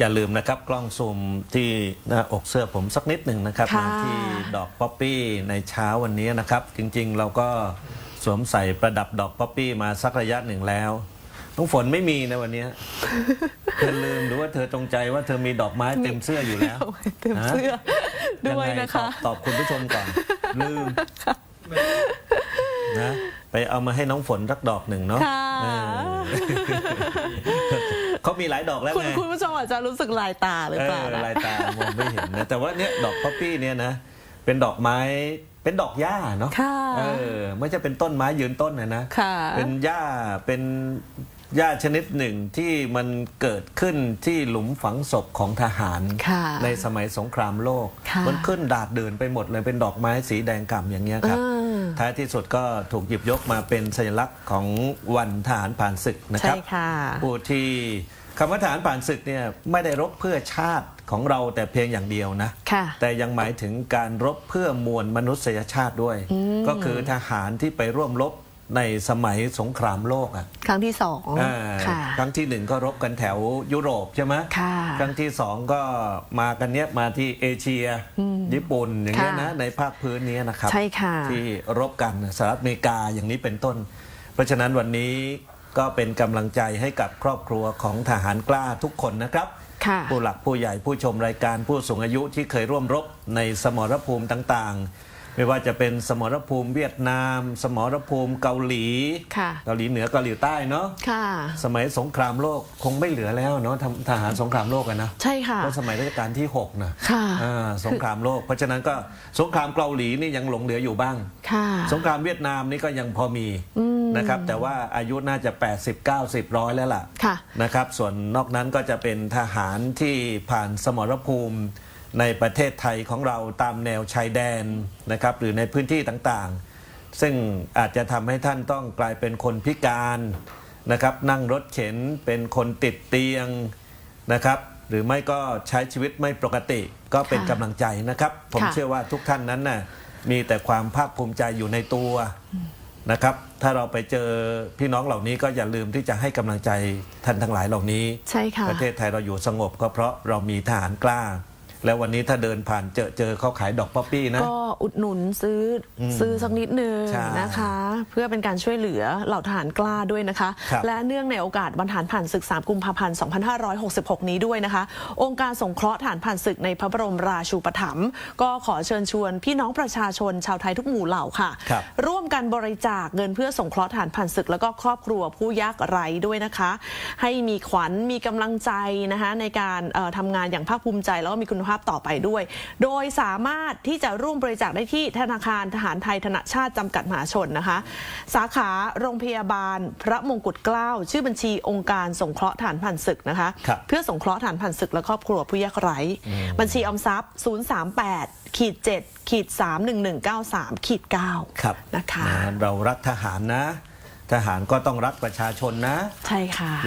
อย่าลืมนะครับกล้องซูมที่หน้าอกเสื้อผมสักนิดหนึ่งนะครับค่ะมาที่ดอกป๊อปปี้ในเช้าวันนี้นะครับ จริงๆ เราก็สวมใส่ประดับดอกป๊อปปี้มาสักระยะหนึ่งแล้วน้องฝนไม่มีนะวันนี้เธอลืมหรือว่าเธอจงใจว่าเธอมีดอกไม้เต็มเสื้ออยู่แล้วเอาไว้เต็มเสื้อฮะด้วยงไงนะคะตอบตอบคุณผู้ชมก่อน ลืมนะไปเอามาให้น้องฝนสักดอกหนึ่งเนาะค่ะ เออ เขามีหลายดอกแล้วคุณไงคุณผู้ชมอาจจะรู้สึกลายตาหรือเอเปล่าอนะ ลายตามองไม่เห็นนะแต่ว่าเนี่ยดอกป๊อปปี้เนี่ยนะเป็นดอกไม้เป็นดอกหญ้าเนาะค่ะเออไม่ใช่เป็นต้นไม้ยืนต้นนะนะค่ะ เป็นหญ้าเป็นหญ้าชนิดหนึ่งที่มันเกิดขึ้นที่หลุมฝังศพของทหาร ค่ะ ในสมัยสงครามโลก ค่ะมันขึ้นดาดเดินไปหมดเลยเป็นดอกไม้สีแดงก่ำอย่างเงี้ยครับอ่า ท้ายที่สุดก็ถูกหยิบยกมาเป็นสัญลักษณ์ของวันทหารผ่านศึกนะคใช่รับค่ะผู้ที่คำว่าทหารผ่านศึกเนี่ยไม่ได้รบเพื่อชาติของเราแต่เพียงอย่างเดียวนะค่ะแต่ยังหมายถึงการรบเพื่อมวลมนุษยชาติด้วย ก็คือทหารที่ไปร่วมรบ ในสมัยสงครามโลกอะครั้งที่สองอ่าค่ะ ครั้งที่หนึ่งก็รบกันแถวยุโรปใช่ไหมค่ะ ครั้งที่สองก็มากันเนี้ยมาที่เอเชียญี่ปุ่นอย่างเงี้ยนะค่ะในภาคพื้นเนี้ยนะครับ ใช่ค่ะ ที่รบกันสหรัฐอเมริกาอย่างนี้เป็นต้น เพราะฉะนั้นวันนี้ก็เป็นกำลังใจให้กับครอบครัวของทหารกล้าทุกคนนะครับ ค่ะ ผู้หลักผู้ใหญ่ผู้ชมรายการผู้สูงอายุที่เคยร่วมรบในสมรภูมิต่างๆ ไม่ว่าจะเป็นสมรภูมิเวียดนาม สมรภูมิเกาหลี ค่ะ เกาหลีเหนือเกาหลีใต้เนาะค่ะ สมัยสงครามโลกคงไม่เหลือแล้วเนาะทำทหารสงครามโลกอะนะใช่ค่ะก็สมัยรัชกาลที่6นะค่ะอ่าสงครามโลก เพราะฉะนั้นก็สงครามเกาหลีนี่ยังหลงเหลืออยู่บ้าง ค่ะ สงครามเวียดนามนี่ก็ยังพอมีนะครับแต่ว่าอายุน่าจะ 80 90ร้อยแล้วล่ะค่ะ นะครับส่วนนอกนั้นก็จะเป็นทหารที่ผ่านสมรภูมิ ในประเทศไทยของเราตามแนวชายแดนนะครับหรือในพื้นที่ต่างๆ ซึ่งอาจจะทำให้ท่านต้องกลายเป็นคนพิการนะครับนั่งรถเข็นเป็นคนติดเตียงนะครับหรือไม่ก็ใช้ชีวิตไม่ปกติก็เป็นค่ะกำลังใจนะครับ ผมค่ะเชื่อว่าทุกท่านนั้นน่ะมีแต่ความภาคภูมิใจอยู่ในตัวนะครับ ถ้าเราไปเจอพี่น้องเหล่านี้ก็อย่าลืมที่จะให้กำลังใจท่านทั้งหลายเหล่านี้ ใช่ค่ะ ประเทศไทยเราอยู่สงบก็เพราะเรามีทหารกล้า แล้ววันนี้ถ้าเดินผ่านเจอเจอเขาขายดอกป๊อปปี้นะ ก็อุดหนุนซื้ออซื้อสักนิดนึงใช่นะคะ เพื่อเป็นการช่วยเหลือเหล่าทหารกล้าด้วยนะคะ ครับ และเนื่องในโอกาสวันทหารผ่านศึก 3 กุมภาพันธ์ 2566 นี้ด้วยนะคะ องค์การสงเคราะห์ทหารผ่านศึกในพระบรมราชูปถัมภ์ก็ขอเชิญชวนพี่น้องประชาชนชาวไทยทุกหมู่เหล่าค่ะ ครับ ร่วมกันบริจาคเงินเพื่อสงเคราะห์ทหารผ่านศึก แล้วก็ครอบครัวผู้ยากไร้ด้วยนะคะ ให้มีขวัญมีกำลังใจนะคะในการเอ่อทำงานอย่างภาคภูมิใจแล้วก็มีคุณภาพต่อไปด้วย โดยสามารถที่จะร่วมบริจาคได้ที่ธนาคารทหารไทยธนชาติจำกัดมหาชนนะคะ สาขาโรงพยาบาล พระมงกุฎเกล้า ชื่อบัญชีองค์การสงเคราะห์ทหารผ่านศึกนะคะครับเพื่อสงเคราะห์ทหารผ่านศึกและครอบครัวผู้ยากไร้ บัญชีออมทรัพย์ 038ขีด7ขีด31193ขีด9ครับนะคะนะเรารักทหารนะ ทหารก็ต้องรักประชาชนนะ ใช่ค่ะ